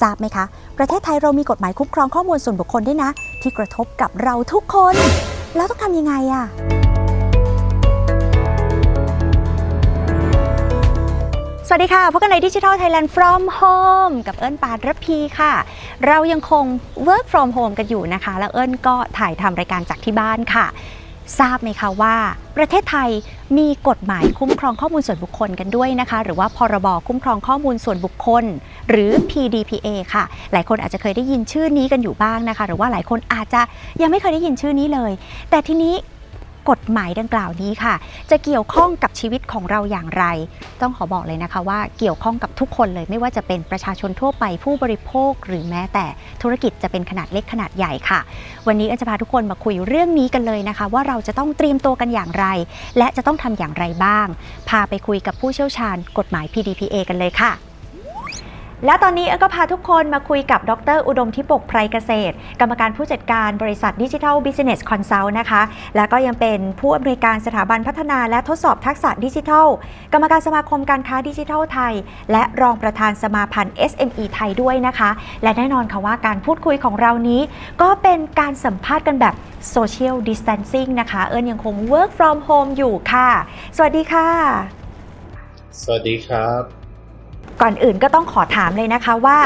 ทราบไหมคะ ประเทศไทยเรามีกฎหมายคุ้มครองข้อมูลส่วนบุคคลด้วยนะ ที่กระทบกับเราทุกคน แล้วต้องทำยังไงอะสวัสดีค่ะ พบกันใน Digital Thailand from Home กับเอิญปานระพีค่ะ เรายังคง work from home กันอยู่นะคะ แล้วเอิญก็ถ่ายทำรายการจากที่บ้านค่ะ ทราบไหมคะว่า ประเทศไทยมีกฎหมายคุ้มครองข้อมูลส่วนบุคคลกันด้วยนะคะ หรือว่าพรบคุ้มครองข้อมูลส่วนบุคคล หรือ PDPA ค่ะ หลายคนอาจจะเคยได้ยินชื่อนี้กันอยู่บ้างนะคะ หรือว่าหลายคนอาจจะยังไม่เคยได้ยินชื่อนี้เลย แต่ทีนี้ กฎหมายดังกล่าวนี้ค่ะ จะเกี่ยวข้องกับชีวิตของเราอย่างไร ต้องขอบอกเลยนะคะว่าเกี่ยวข้องกับทุกคนเลยไม่ว่าจะเป็นประชาชนทั่วไปผู้บริโภค หรือแม้แต่ธุรกิจจะเป็นขนาดเล็กขนาดใหญ่ค่ะ วันนี้เอิญจะพาทุกคนมาคุยเรื่องนี้กันเลยนะคะ ว่าเราจะต้องเตรียมตัวกันอย่างไร และจะต้องทำอย่างไรบ้าง พาไปคุยกับผู้เชี่ยวชาญกฎหมาย PDPA กันเลยค่ะ และตอนนี้เอิญก็พาทุกคนมาคุยกับดร อุดมทิปกไพรเกษตร กรรมการผู้จัดการบริษัทดิจิทัลบิสเนสคอนซัลท์นะคะ แล้วก็ยังเป็นผู้อำนวยการสถาบันพัฒนาและทดสอบทักษะดิจิทัล กรรมการสมาคมการค้าดิจิทัลไทย และรองประธานสมาพันธ์ SME ไทยด้วยนะคะ และแน่นอนค่ะว่าการพูดคุยของเรานี้ ก็เป็นการสัมภาษณ์กันแบบ Social Distancing นะคะ เอิญยังคง Work from Home อยู่ค่ะ สวัสดีค่ะ สวัสดีครับ ก่อนอื่นก็ต้องขอถามเลยนะคะว่า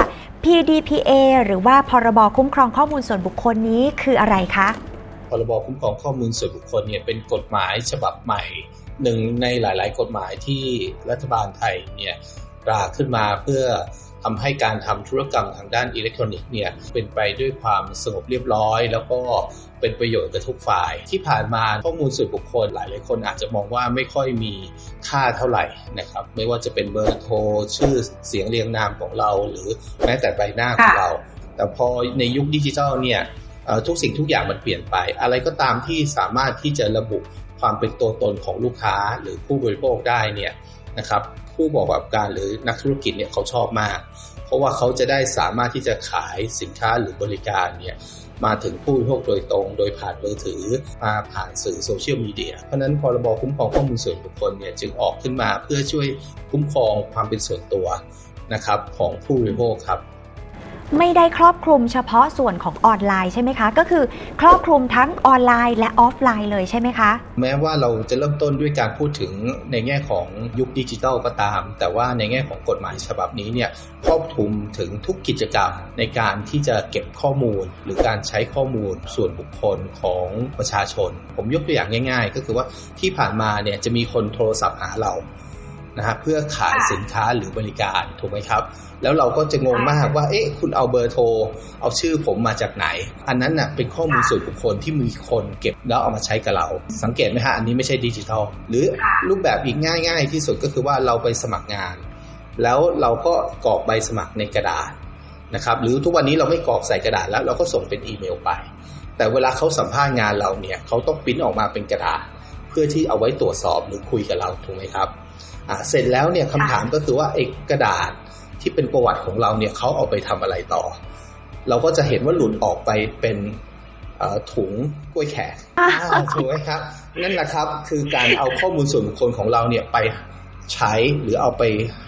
PDPA หรือว่าพรบคุ้มครองข้อมูลส่วนบุคคลนี้คืออะไรคะพรบคุ้มครองข้อมูลส่วนบุคคลเนี่ยเป็นกฎหมายฉบับใหม่หนึ่งในหลาย ๆ กฎหมายที่รัฐบาลไทยเนี่ยร่างขึ้นมาเพื่อ ทำให้การทำธุรกรรมทางด้านอิเล็กทรอนิกส์เนี่ยเป็นไปด้วยความสงบเรียบร้อย แล้วก็เป็นประโยชน์กับทุกฝ่าย ที่ผ่านมาข้อมูลส่วนบุคคลหลายๆคนอาจจะมองว่าไม่ค่อยมีค่าเท่าไหร่นะครับไม่ว่าจะเป็นเบอร์โทรชื่อเสียงเรียงนามของเรา หรือแม้แต่ใบหน้าของเรา แต่พอในยุคดิจิทัลเนี่ยทุกสิ่งทุกอย่างมันเปลี่ยนไป อะไรก็ตามที่สามารถที่จะระบุความเป็นตัวตนของลูกค้าหรือผู้บริโภคได้เนี่ยนะครับ ผู้ประกอบการหรือนักธุรกิจเนี่ยเขาชอบมาก เพราะว่าเขาจะได้สามารถที่จะขายสินค้าหรือบริการเนี่ยมาถึงผู้บริโภคโดยตรง โดยผ่านมือถือมาผ่านสื่อโซเชียลมีเดีย เพราะฉะนั้นพรบคุ้มครองข้อมูลส่วนบุคคลเนี่ยจึงออกขึ้นมาเพื่อช่วยคุ้มครองความเป็นส่วนตัวนะครับของผู้บริโภคครับ ไม่ได้ครอบคลุมเฉพาะส่วนของออนไลน์ใช่ไหมคะ ก็คือครอบคลุมทั้งออนไลน์และออฟไลน์เลยใช่ไหมคะ แม้ว่าเราจะเริ่มต้นด้วยการพูดถึงในแง่ของยุคดิจิทัลก็ตาม แต่ว่าในแง่ของกฎหมายฉบับนี้เนี่ยครอบคลุมถึงทุกกิจกรรมในการที่จะเก็บข้อมูล หรือการใช้ข้อมูลส่วนบุคคลของประชาชน ผมยกตัวอย่างง่าย ๆ ก็คือว่าที่ผ่านมาเนี่ยจะมีคนโทรศัพท์หาเรา นะฮะเพื่อขายสินค้าหรือบริการถูกไหมครับ แล้วเราก็จะงงมากว่า เอ๊ะ คุณเอาเบอร์โทร เอาชื่อผมมาจากไหน อันนั้นน่ะเป็นข้อมูลส่วนบุคคลที่มีคนเก็บแล้วเอามาใช้กับเรา สังเกตไหมฮะอันนี้ไม่ใช่ดิจิทัล หรือรูปแบบอีกง่าย ๆ ที่สุดก็คือว่าเราไปสมัครงาน แล้วเราก็กรอกใบสมัครในกระดาษนะครับหรือทุกวันนี้เราไม่กรอกใส่กระดาษแล้วเราก็ส่งเป็นอีเมลไป แต่เวลาเขาสัมภาษณ์งานเราเนี่ยเขาต้องปริ้นออกมาเป็นกระดาษ เพื่อที่เอาไว้ตรวจสอบหรือคุยกับเราถูกไหมครับ อ่าเสร็จแล้วเนี่ยคำถามก็คือว่าไอ้กระดาษที่เป็นประวัติของเราเนี่ยเขาเอาไปทำอะไรต่อ เราก็จะเห็นว่าหลุดออกไปเป็นเอ่อถุงกล้วยแขกอ่าอ่าถูกไหมครับ นั่นแหละครับคือการเอาข้อมูลส่วนบุคคลของเราเนี่ยไปใช้หรือเอาไป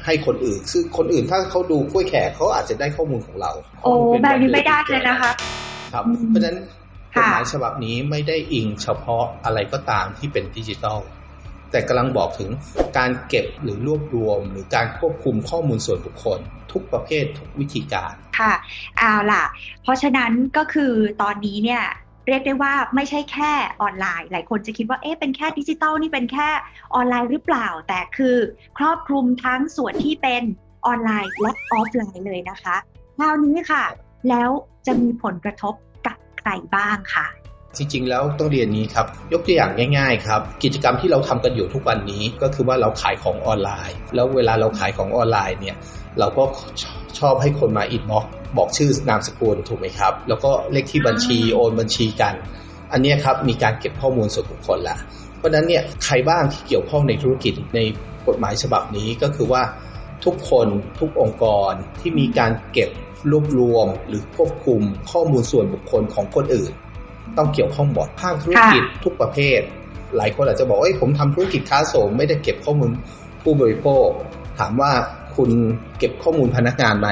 ให้คนอื่น ซึ่งคนอื่นถ้าเขาดูกล้วยแขกเขาอาจจะได้ข้อมูลของเรา โอ้แบบนี้ไม่ได้เลยนะคะ ครับอืมเพราะฉะนั้นกค่ะฎหมายฉบับนี้ไม่ได้อิงเฉพาะอะไรก็ตามที่เป็นดิจิทัล แต่กำลังบอกถึงการเก็บหรือรวบรวม หรือการควบคุมข้อมูลส่วนบุคคล ทุกประเภททุกวิธีการ ค่ะเอาล่ะ เพราะฉะนั้นก็คือตอนนี้เนี่ยเรียกได้ว่าไม่ใช่แค่ออนไลน์ หลายคนจะคิดว่าเอ๊ะเป็นแค่ดิจิตอลนี่เป็นแค่ออนไลน์หรือเปล่า แต่คือครอบคลุมทั้งส่วนที่เป็นออนไลน์และออฟไลน์เลยนะคะคราวนี้ค่ะ แล้วจะมีผลกระทบกับใครบ้างค่ะ จริงๆ แล้วต้องเรียนนี้ครับ ยกตัวอย่างง่ายๆครับ กิจกรรมที่เราทำกันอยู่ทุกวันนี้ก็คือว่าเราขายของออนไลน์ แล้วเวลาเราขายของออนไลน์เนี่ยเราก็ชอบให้คนมาอินบ็อกบอกชื่อนามสกุลถูกไหมครับ แล้วก็เลขที่บัญชีโอนบัญชีกัน อันเนี้ยครับมีการเก็บข้อมูลส่วนบุคคลละเพราะฉะนั้นเนี่ยใครบ้างที่เกี่ยวข้องในธุรกิจในกฎหมายฉบับนี้ก็คือว่าทุกคนทุกองค์กรที่มีการเก็บรวบรวมหรือควบคุมข้อมูลส่วนบุคคลของคนอื่น ต้องเกี่ยวข้องหมดภาคธุรกิจทุกประเภท หลายคนอาจจะบอกว่าเอ้ยผมทำธุรกิจค้าส่งไม่ได้เก็บข้อมูลผู้บริโภค ถามว่าคุณเก็บข้อมูลพนักงานไหม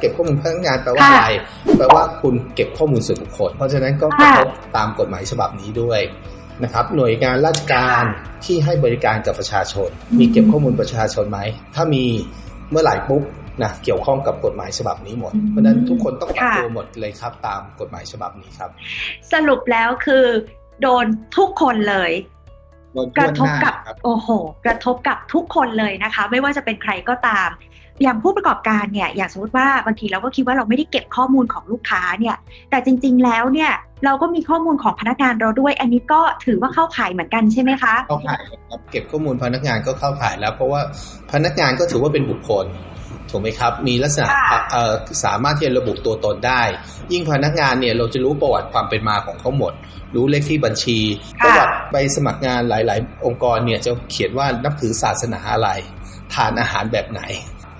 เก็บข้อมูลพนักงานแปลว่าอะไรแปลว่าคุณเก็บข้อมูลส่วนบุคคล เพราะฉะนั้นก็กระทบตามกฎหมายฉบับนี้ด้วยนะครับหน่วยงานราชการที่ให้บริการกับประชาชน มีเก็บข้อมูลประชาชนไหม ถ้ามีเมื่อไหร่ปุ๊บ นะเกี่ยวข้องกับกฎหมายฉบับนี้หมด เพราะฉะนั้นทุกคนต้องปรับตัวหมดเลยครับ ตามกฎหมายฉบับนี้ครับ สรุปแล้วคือ โดนทุกคนเลยโดนกระทบกับทั่วหน้าครับโอ้โห กระทบกับทุกคนเลยนะคะ ไม่ว่าจะเป็นใครก็ตาม อย่างผู้ประกอบการเนี่ย อย่างสมมติว่าบางทีเราก็คิดว่าเราไม่ได้เก็บข้อมูลของลูกค้าเนี่ย แต่จริง ๆ แล้วเนี่ย เราก็มีข้อมูลของพนักงานเราด้วย อันนี้ก็ถือว่าเข้าข่ายเหมือนกันใช่ไหมคะเข้าข่ายครับเก็บข้อมูลพนักงานก็เข้าข่ายแล้ว เพราะว่าพนักงานก็ถือว่าเป็นบุคคล ถูกไหมครับ มีลักษณะค่ะเอ่อสามารถที่จะระบุตัวตนได้ ยิ่งพนักงานเนี่ยเราจะรู้ประวัติความเป็นมาของเขาหมด รู้เลขที่บัญชี ประวัติใบสมัครงานหลาย ๆ องค์กรเนี่ยจะเขียนว่านับถือศาสนาอะไร ทานอาหารแบบไหน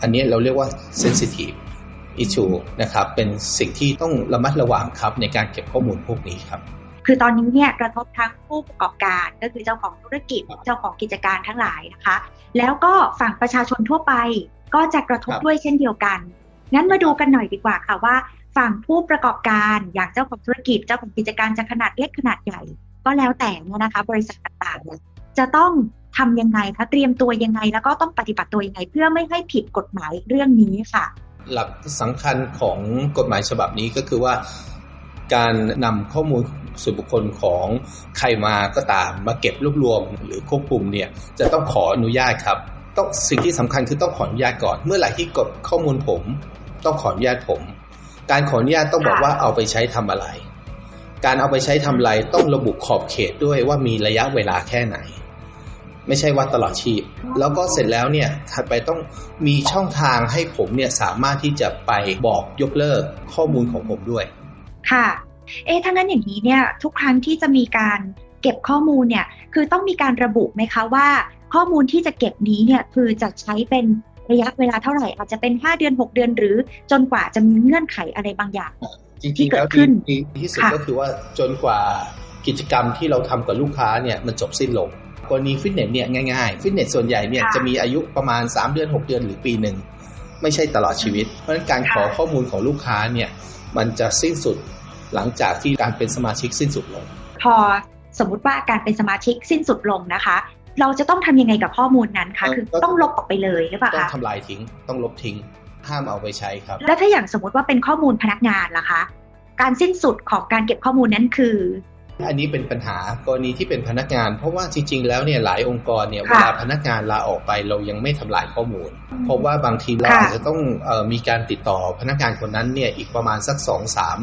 อันนี้เราเรียกว่า sensitive issue นะครับเป็นสิ่งที่ต้องระมัดระวังครับในการเก็บข้อมูลพวกนี้ครับคือตอนนี้เนี่ยกระทบทั้งผู้ประกอบการก็คือเจ้าของธุรกิจครับเจ้าของกิจการทั้งหลายนะคะ แล้วก็ฝั่งประชาชนทั่วไป ก็จะกระทบครับด้วยเช่นเดียวกัน งั้นมาดูกันหน่อยดีกว่าค่ะว่า ฝั่งผู้ประกอบการอย่างเจ้าของธุรกิจเจ้าของกิจการจะขนาดเล็กขนาดใหญ่ ก็แล้วแต่เนี่ยนะคะ บริษัทต่างๆเนี่ยจะต้องทำยังไงคะเตรียมตัวยังไง แล้วก็ต้องปฏิบัติตัวยังไง เพื่อไม่ให้ผิดกฎหมายเรื่องนี้ค่ะ หลักสำคัญของกฎหมายฉบับนี้ก็คือว่า การนำข้อมูลส่วนบุคคลของใครมาก็ตามมาเก็บรวบรวมหรือควบคุมเนี่ยจะต้องขออนุญาตครับ ต้องสิ่งที่สำคัญคือต้องขออนุญาตก่อน เมื่อไหร่ที่กดข้อมูลผม ต้องขออนุญาตผม การขออนุญาตต้องบอกค่ะว่าเอาไปใช้ทำอะไร การเอาไปใช้ทำอะไรต้องระบุขอบเขตด้วยว่ามีระยะเวลาแค่ไหน ไม่ใช่ว่าตลอดชีพ แล้วก็เสร็จแล้วเนี่ยถัดไปต้องมีช่องทางให้ผมเนี่ยสามารถที่จะไปบอกยกเลิกข้อมูลของผมด้วย ค่ะ เอ๊ะถ้างั้นอย่างนี้เนี่ยทุกครั้งที่จะมีการเก็บข้อมูลเนี่ยคือต้องมีการระบุไหมคะว่า ข้อมูลที่จะเก็บนี้เนี่ยคือจะใช้เป็นระยะเวลาเท่าไหร่อาจจะเป็น 5 เดือน 6 เดือน หรือจนกว่าจะมีเงื่อนไขอะไรบางอย่างจริงๆแล้วที่เกิดขึ้นดีที่สุดค่ะก็คือว่าจนกว่ากิจกรรมที่เราทำกับลูกค้าเนี่ยมันจบสิ้นลงกรณีฟิตเนสเนี่ยง่ายๆ ฟิตเนสส่วนใหญ่เนี่ยค่ะจะมีอายุประมาณ 3 เดือน 6 เดือนหรือปีหนึ่ง ไม่ใช่ตลอดชีวิต เพราะฉะนั้นการขอค่ะข้อมูลของลูกค้าเนี่ยมันจะสิ้นสุดหลังจากที่การเป็นสมาชิกสิ้นสุดลง พอสมมุติว่าการเป็นสมาชิกสิ้นสุดลงนะคะ เราจะต้องทำยังไงกับข้อมูลนั้นคะเอ่อคือก็ต้องลบออกไปเลยหรือเปล่าต้องคะทำลายทิ้งต้องลบทิ้งห้ามเอาไปใช้ครับ แล้วถ้าอย่างสมมติว่าเป็นข้อมูลพนักงานล่ะคะ การสิ้นสุดของการเก็บข้อมูลนั้นคือ อันนี้เป็นปัญหากรณีที่เป็นพนักงาน เพราะว่าจริง ๆ แล้วเนี่ยหลายองค์กรเนี่ยค่ะเวลาพนักงานลาออกไปเรายังไม่ทำลายข้อมูล เพราะว่าบางทีเราค่ะอาจจะต้องเออมีการติดต่อพนักงานคนนั้นเนี่ยอีกประมาณสักสองสาม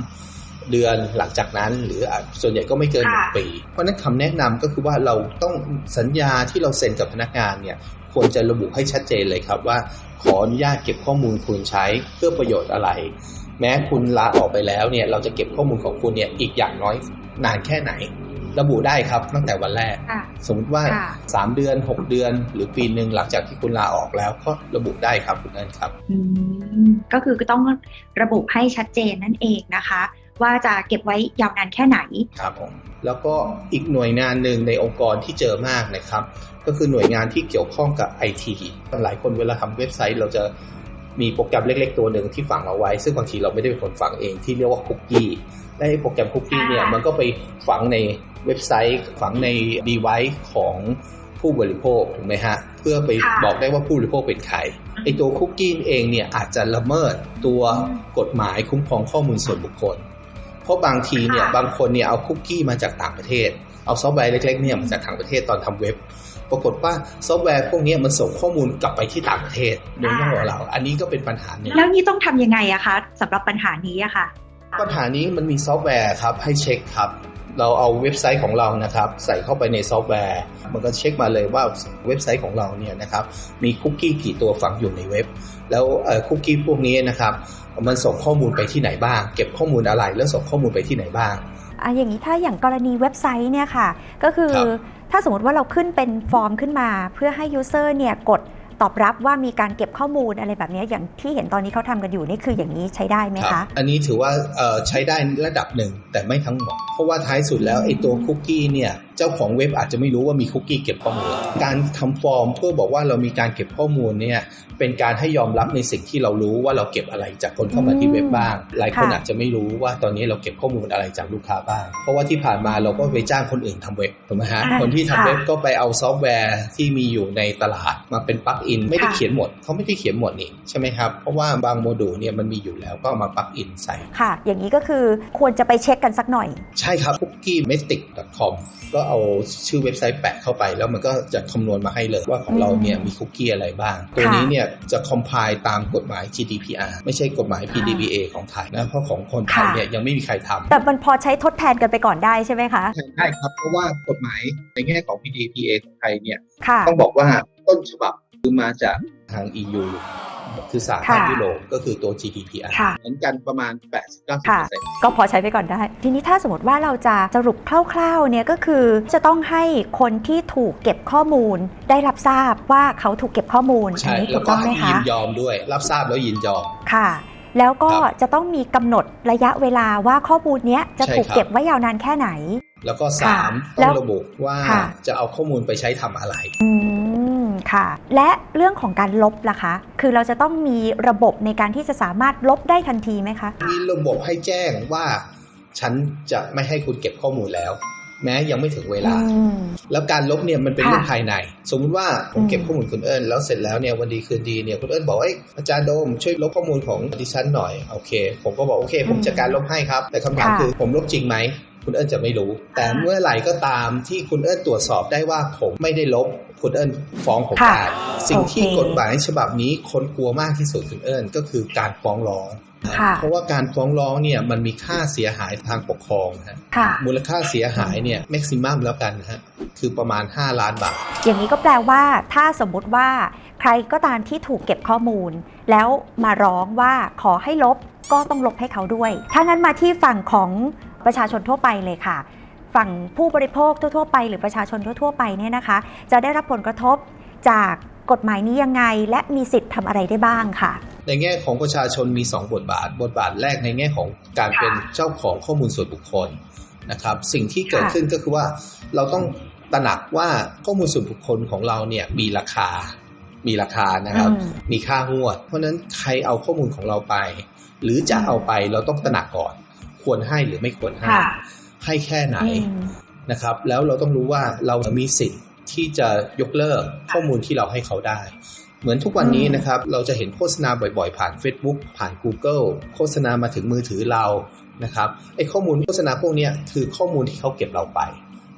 เดือนหลังจากนั้นหรืออาจส่วนใหญ่ก็ไม่เกินหนึ่งปี เพราะฉะนั้นคำแนะนำก็คือว่าเราต้องสัญญาที่เราเซ็นกับพนักงานเนี่ยควรจะระบุให้ชัดเจนเลยครับว่า ขออนุญาตเก็บข้อมูลคุณใช้เพื่อประโยชน์อะไร แม้คุณลาออกไปแล้วเนี่ยเราจะเก็บข้อมูลของคุณเนี่ยอีกอย่างน้อยนานแค่ไหน ระบุได้ครับตั้งแต่วันแรกค่ะสมมติว่าค่ะ3เดือน 6 เดือน หรือปีหนึ่งหลังจากที่คุณลาออกแล้วก็ระบุได้ครับคุณเอิญครับอืมก็คือก็ต้องระบุให้ชัดเจนนั่นเองนะคะ ว่าจะเก็บไว้ยาวนานแค่ไหน ครับผมแล้วก็อีกหน่วยงานหนึ่งในองค์กรที่เจอมากนะครับ ก็คือหน่วยงานที่เกี่ยวข้องกับไอทีหลายคนเวลาทำเว็บไซต์ เราจะมีโปรแกรมเล็ก ๆ ตัวหนึ่งที่ฝังเอาไว้ ซึ่งบางทีเราไม่ได้เป็นคนฝังเองที่เรียกว่าคุกกี้และไอ้โปรแกรมคุกกี้เนี่ยมันก็ไปฝังในเว็บไซต์ ฝังใน device ของผู้บริโภคถูกไหมฮะ เพื่อไปบอกได้ว่าผู้บริโภคเป็นใครไอตัวคุกกี้เองเนี่ยอาจจะละเมิดตัวกฎหมายคุ้มครองข้อมูลส่วนบุคคล เพราะบางทีเนี่ยค่ะบางคนเนี่ยเอาคุกกี้มาจากต่างประเทศ เอาซอฟต์แวร์เล็กๆเนี่ยมาจากต่างประเทศตอนทำเว็บ ปรากฏว่าซอฟต์แวร์พวกเนี้ยมันส่งข้อมูลกลับไปที่ต่างประเทศโดยไม่บอกเรา อันนี้ก็เป็นปัญหาหนึ่งแล้วนี่ต้องทำยังไงอะคะสำหรับปัญหานี้อะค่ะปัญหานี้มันมีซอฟต์แวร์ครับให้เช็คครับ เราเอาเว็บไซต์ของเรานะครับ ใส่เข้าไปในซอฟต์แวร์ มันก็เช็คมาเลยว่าเว็บไซต์ของเราเนี่ยนะครับมีคุกกี้กี่ตัวฝังอยู่ในเว็บ แล้วเอ่อคุกกี้พวกนี้นะครับมันส่งข้อมูลไปที่ไหนบ้าง เก็บข้อมูลอะไรแล้วส่งข้อมูลไปที่ไหนบ้างอะอย่างนี้ถ้าอย่างกรณีเว็บไซต์เนี่ยค่ะก็คือครับถ้าสมมติว่าเราขึ้นเป็นฟอร์มขึ้นมา เพื่อให้ยูเซอร์เนี่ยกด ตอบรับว่ามีการเก็บข้อมูลอะไรแบบนี้อย่างที่เห็นตอนนี้เขาทำกันอยู่นี่คืออย่างนี้ใช้ได้ไหมคะ อันนี้ถือว่าใช้ได้ระดับหนึ่งแต่ไม่ทั้งหมด เพราะว่าท้ายสุดแล้วไอ้ตัวคุกกี้เนี่ยเจ้าของเว็บอาจจะไม่รู้ว่ามีคุกกี้เก็บข้อมูล การทำฟอร์มเพื่อบอกว่าเรามีการเก็บข้อมูลเนี่ยเป็นการให้ยอมรับในสิ่งที่เรารู้ว่าเราเก็บอะไรจากคนเข้ามาที่เว็บบ้าง หลายคนค่ะอาจจะไม่รู้ว่าตอนนี้เราเก็บข้อมูลอะไรจากลูกค้าบ้าง เพราะว่าที่ผ่านมาเราก็ไปจ้างคนอื่นทำเว็บถูกไหมฮะอ่าคนที่ทำค่ะเว็บก็ไปเอาซอฟต์แวร์ที่มีอยู่ในตลาดมาเป็นปลั๊กอินไม่ได้ค่ะเขียนหมดเขาไม่ได้เขียนหมดนี่ใช่ไหมครับเพราะว่าบางโมดูลเนี่ยมันมีอยู่แล้วก็เอามาปลั๊กอินใส่ค่ะ อย่างนี้ก็คือควรจะไปเช็คกันสักหน่อย ใช่ครับ cookiemestic.com ก็เอาชื่อเว็บไซต์แปะเข้าไป แล้วมันก็จะคำนวณมาให้เลยว่าของเราเนี่ยมีคุกกี้อะไรบ้าง ตัวนี้เนี่ยจะ compile ตามกฎหมาย GDPR ไม่ใช่กฎหมาย PDPA ของไทยนะ เพราะของคนไทยเนี่ยยังไม่มีใครทำแต่มันพอใช้ทดแทนกันไปก่อนได้ใช่ไหมคะได้ครับ เพราะว่ากฎหมายในแง่ของ PDPA ของไทยเนี่ยค่ะต้องบอกว่าต้นฉบับคือมาจากทาง EU คือสหภาพค่ะยุโรปก็คือตัว GDPR ค่ะเหมือนกันประมาณค่ะ80-90%ก็พอใช้ไปก่อนได้ ทีนี้ถ้าสมมติว่าเราจะสรุปคร่าวๆเนี่ยก็คือจะต้องให้คนที่ถูกเก็บข้อมูลได้รับทราบว่าเขาถูกเก็บข้อมูลอันใช่นี้แล้ถูวกก็ต้องไหมให้ยิคะนยอมด้วย รับทราบแล้วยินยอมค่ะแล้วก็ครับจะต้องมีกำหนดระยะเวลาว่าข้อมูลเนี้ยจะใช่ถูกครับเก็บไว้ยาวนานแค่ไหน แล้วก็ค่ะ3แล้ต้อวงระบุว่าค่ะจะเอาข้อมูลไปใช้ทำอะไรอืม ค่ะ และเรื่องของการลบล่ะคะ คือเราจะต้องมีระบบในการที่จะสามารถลบได้ทันทีไหมคะ มีระบบให้แจ้งว่า ฉันจะไม่ให้คุณเก็บข้อมูลแล้ว แม้ยังไม่ถึงเวลาอืมแล้วการลบเนี่ยมันเป็นค่ะเรื่องภายใน สมมุติว่าผมเก็บอืมข้อมูลคุณเอิญแล้วเสร็จแล้วเนี่ยวันดีคืนดีเนี่ยคุณเอิญบอกว่าเอ้ยอาจารย์โดมช่วยลบข้อมูลของดิฉันหน่อยโอเค ผมก็บอกโอเค ผมจัดการลบให้ครับ แต่คำถามค่ะคือผมลบจริงไหม คุณเอิญจะไม่รู้ แต่เมื่อไหร่ก็ตามที่คุณเอิญตรวจสอบได้ว่าผมไม่ได้ลบ คุณเอิญฟ้องผมค่ะได้สิ่งที่โอเคกฎหมายฉบับนี้คนกลัวมากที่สุดคุณเอิญก็คือการฟ้องร้องค่ะเพราะว่าการฟ้องร้องเนี่ยมันมีค่าเสียหายทางปกครองนะฮะค่ะมูลค่าเสียหายเนี่ยแม็กซิมัมแล้วกันนะฮะคือประมาณ 5 ล้านบาท อย่างนี้ก็แปลว่าถ้าสมมุติว่าใครก็ตามที่ถูกเก็บข้อมูล แล้วมาร้องว่าขอให้ลบก็ต้องลบให้เขาด้วย ถ้างั้นมาที่ฝั่งของ ประชาชนทั่วไปเลยค่ะ ฝั่งผู้บริโภคทั่วๆไป หรือประชาชนทั่วๆไปเนี่ยนะคะ จะได้รับผลกระทบจากกฎหมายนี้ยังไง และมีสิทธิ์ทำอะไรได้บ้างค่ะในแง่ของประชาชนมี 2 บทบาท บทบาทแรกในแง่ของการค่ะเป็นเจ้าของข้อมูลส่วนบุคคลนะครับ สิ่งที่เกิดค่ะขึ้นก็คือว่าเราต้องตระหนักว่าข้อมูลส่วนบุคคลของเราเนี่ยมีราคา มีราคานะครับอืมมีค่างวด เพราะฉะนั้นใครเอาข้อมูลของเราไป หรือจะเอาไปเราต้องตระหนักก่อน ควรให้หรือไม่ควรให้ค่ะให้แค่ไหนอืมนะครับ แล้วเราต้องรู้ว่าเรามีสิทธิ์ที่จะยกเลิกข้อมูลที่เราให้เขาได้ เหมือนทุกวันนี้อืมนะครับ เราจะเห็นโฆษณาบ่อยๆ ผ่าน Facebook ผ่าน Google โฆษณามาถึงมือถือเรานะครับไอ้ข้อมูลโฆษณาพวกเนี้ยคือข้อมูลที่เขาเก็บเราไป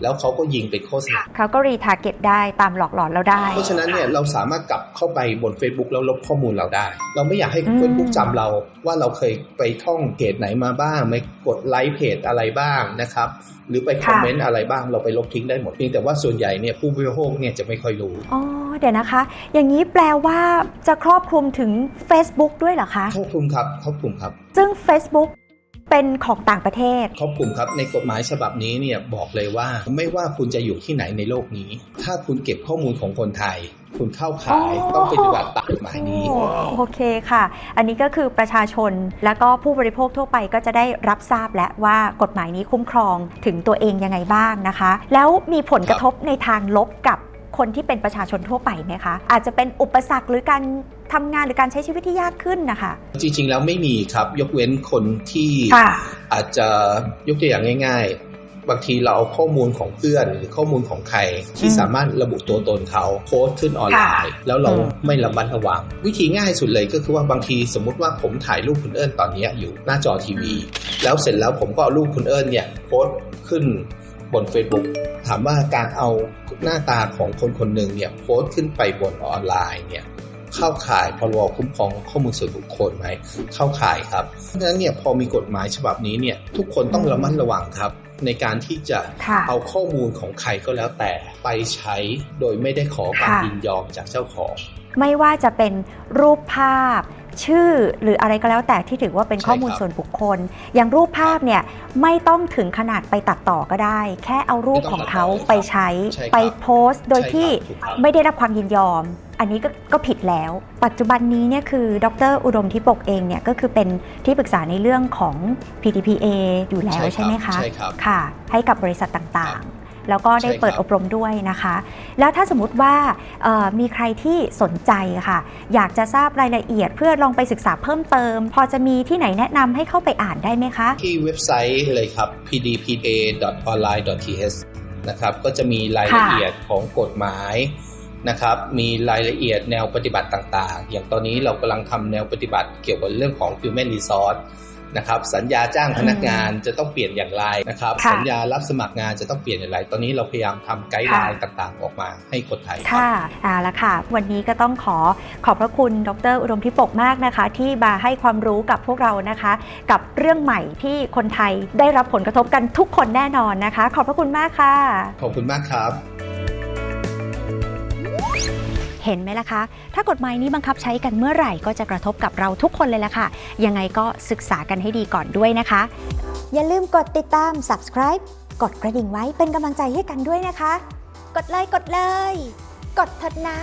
แล้วเขาก็ยิงเป็นโฆษณาเขาก็รีทาร์เก็ตได้ตามหลอกหลอนเราได้ เพราะฉะนั้นเนี่ยเราสามารถกลับเข้าไปบน Facebook แล้วลบข้อมูลเราได้ เราไม่อยากให้อืม Facebook จำเราว่าเราเคยไปท่องเพจไหนมาบ้างไปกดไลค์เพจอะไรบ้างนะครับ หรือไปคอมเมนต์อะไรบ้างเราไปลบทิ้งได้หมดเพียงแต่ว่าส่วนใหญ่เนี่ยผู้บริโภคเนี่ยจะไม่ค่อยรู้อ๋อเดี๋ยวนะคะ อย่างนี้แปลว่าจะครอบคลุมถึง Facebook ด้วยเหรอคะครอบคลุมครับครอบคลุมครับ ซึ่ง Facebook เป็นของต่างประเทศครอบคลุมครับในกฎหมายฉบับนี้เนี่ยบอกเลยว่า ไม่ว่าคุณจะอยู่ที่ไหนในโลกนี้ ถ้าคุณเก็บข้อมูลของคนไทย คุณเข้าข่ายอ๋อต้องปฏิบัติตามกฎหมายนี้โอ้โอเคค่ะ อันนี้ก็คือประชาชนแล้วก็ผู้บริโภคทั่วไปก็จะได้รับทราบแล้วว่ากฎหมายนี้คุ้มครองถึงตัวเองยังไงบ้างนะคะ แล้วมีผลกระทบในทางลบกับ คนที่เป็นประชาชนทั่วไปไหมคะ อาจจะเป็นอุปสรรคหรือการทำงานหรือการใช้ชีวิตที่ยากขึ้นนะคะ จริง ๆ แล้วไม่มีครับยกเว้นคนที่ค่ะอาจจะยกตัวอย่างง่าย ๆบางทีเราเอาข้อมูลของเพื่อนหรือข้อมูลของใครที่อืมสามารถระบุตัวตนเขาโพสต์ขึ้นออนไลน์ แล้วเราอืมไม่ระมัดระวัง วิธีง่ายสุดเลยก็คือว่าบางทีสมมุติว่าผมถ่ายรูปคุณเอิญตอนนี้อยู่หน้าจอทีวี แล้วเสร็จแล้วผมก็เอารูปคุณเอิญเนี่ยโพสต์ขึ้น บน Facebook ถามว่าการเอาหน้าตาของคนคนหนึ่งเนี่ยโพสต์ขึ้นไปบนออนไลน์เนี่ยเข้าข่ายพรบคุ้มครองข้อมูลส่วนบุคคลไหมเข้าข่ายครับเพราะฉะนั้นเนี่ยพอมีกฎหมายฉบับนี้เนี่ยทุกคนต้องระมัดระวังครับ ในการที่จะค่ะเอาข้อมูลของใครก็แล้วแต่ไปใช้โดยไม่ได้ขอการค่ะยินยอมจากเจ้าของ ไม่ว่าจะเป็นรูปภาพ ชื่อหรืออะไรก็แล้วแต่ที่ถือว่าเป็นใช่ข้อมูลครับส่วนบุคคล อย่างรูปภาพเนี่ยไม่ต้องถึงขนาดไปตัดต่อก็ได้ แค่เอารูปของเขาไปใช้ใช่ครับไปโพสต์โดยใช่ครับที่ถูกครับไม่ได้รับความยินยอม อันนี้ก็ก็ผิดแล้ว ปัจจุบันนี้เนี่ยคือ ดรอุดมทิปกเองเนี่ยก็คือเป็นที่ปรึกษาในเรื่องของ PTPA อยู่แล้วใช่ครับใช่ไหมคะ ใช่ครับ ค่ะ ให้กับบริษัทต่างๆ แล้วก็ได้ใช่ครับเปิดอบรมด้วยนะคะ แล้วถ้าสมมติว่าเอ่อมีใครที่สนใจค่ะ อยากจะทราบรายละเอียดเพื่อลองไปศึกษาเพิ่มเติม พอจะมีที่ไหนแนะนำให้เข้าไปอ่านได้ไหมคะ ที่เว็บไซต์เลยครับ pdpa.online.th นะครับก็จะมีรายละเอียดของกฎหมายนะครับ มีรายละเอียดแนวปฏิบัติต่างๆ อย่างตอนนี้เรากำลังทำแนวปฏิบัติเกี่ยวกับเรื่องของ human resource นะครับสัญญาจ้างพนักงานจะต้องเปลี่ยนอย่างไรนะครับค่ะสัญญารับสมัครงานจะต้องเปลี่ยนอย่างไร ตอนนี้เราพยายามทำไกด์ไลน์ต่างๆ ออกมาให้คนไทยครับค่ะเอาละค่ะ วันนี้ก็ต้องขอขอบพระคุณดรอุดมทิปกมากนะคะ ที่มาให้ความรู้กับพวกเรานะคะ กับเรื่องใหม่ที่คนไทยได้รับผลกระทบกันทุกคนแน่นอนนะคะ ขอบพระคุณมากค่ะ ขอบคุณมากครับ เห็นไหมล่ะคะ ถ้ากฎหมายนี้บังคับใช้กันเมื่อไหร่ก็จะกระทบกับเราทุกคนเลยล่ะค่ะ ยังไงก็ศึกษากันให้ดีก่อนด้วยนะคะ อย่าลืมกดติดตาม subscribe กดกระดิ่งไว้เป็นกำลังใจให้กันด้วยนะคะ กดเลยกดเลย กดเถิดนะ